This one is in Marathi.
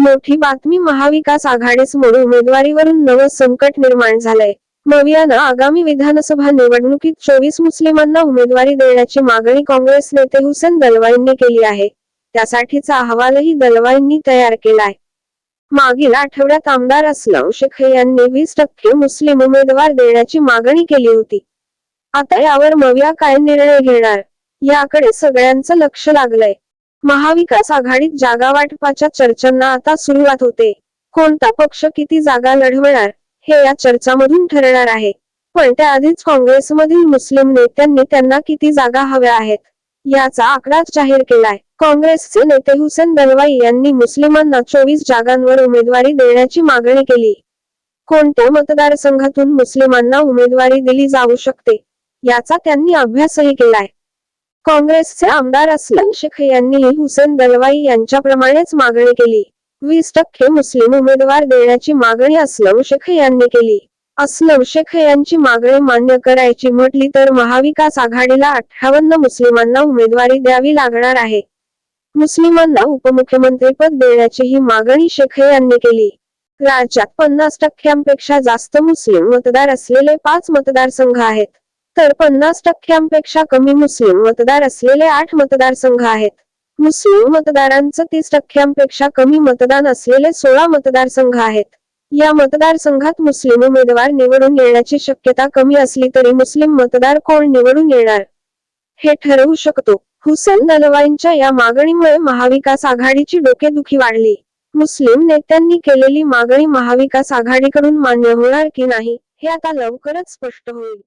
मोठी बातमी महाविकास आघाडीसमोर उमेदवारीवरून नवं संकट निर्माण झालंय. मवियानं आगामी विधानसभा निवडणुकीत चोवीस मुस्लिमांना उमेदवारी देण्याची मागणी काँग्रेस नेते हुसेन दलवाईंनी केली आहे. त्यासाठीचा अहवालही दलवाईंनी तयार केलाय. मागील आठवड्यात आमदार असलम शेख यांनी वीस टक्के मुस्लिम उमेदवार देण्याची मागणी केली होती. आता यावर मविया काय निर्णय घेणार? याकडे सगळ्यांचं लक्ष लागलंय. महाविकास आघाडीत जागा वाटपाच्या चर्चांना आता सुरुवात होते. कोणता पक्ष किती जागा लढवणार हे या चर्चामधून ठरणार आहे. पण त्याआधीच काँग्रेसमधील मुस्लिम नेत्यांनी त्यांना किती जागा हव्या आहेत याचा आकडा जाहीर केलाय. काँग्रेसचे नेते हुसेन दलवाई यांनी मुस्लिमांना चोवीस जागांवर उमेदवारी देण्याची मागणी केली. कोणत्या मतदारसंघातून मुस्लिमांना उमेदवारी दिली जाऊ शकते याचा त्यांनी अभ्यासही केलाय. काँग्रेसचे आमदार असलम शेख यांनीही हुसेन दलवाई यांच्याप्रमाणेच मागणी केली. वीस टक्के मुस्लिम उमेदवार देण्याची मागणी असलम शेख यांनी केली. असलम शेख यांची मागणी मान्य करायची म्हटली तर महाविकास आघाडीला अठ्ठावन्न मुस्लिमांना उमेदवारी द्यावी लागणार आहे. मुस्लिमांना उपमुख्यमंत्रीपद देण्याची ही मागणी शेख यांनी केली. राज्यात पन्नास टक्क्यांपेक्षा जास्त मुस्लिम मतदार असलेले पाच मतदारसंघ आहेत. तर पन्नास टक्क्यांपेक्षा कमी मुस्लिम मतदार असलेले आठ मतदारसंघ आहेत. मुस्लिम मतदारांचं तीस टक्क्यांपेक्षा कमी मतदान असलेले सोळा मतदारसंघ आहेत. या मतदारसंघात मुस्लिम उमेदवार निवडून येण्याची शक्यता कमी असली तरी मुस्लिम मतदार कोण निवडून येणार? हे ठरवू शकतो. हुसेन दलवाईंच्या या मागणीमुळे महाविकास आघाडीची डोकेदुखी वाढली. मुस्लिम नेत्यांनी केलेली मागणी महाविकास आघाडीकडून मान्य होणार की नाही हे आता लवकरच स्पष्ट होईल.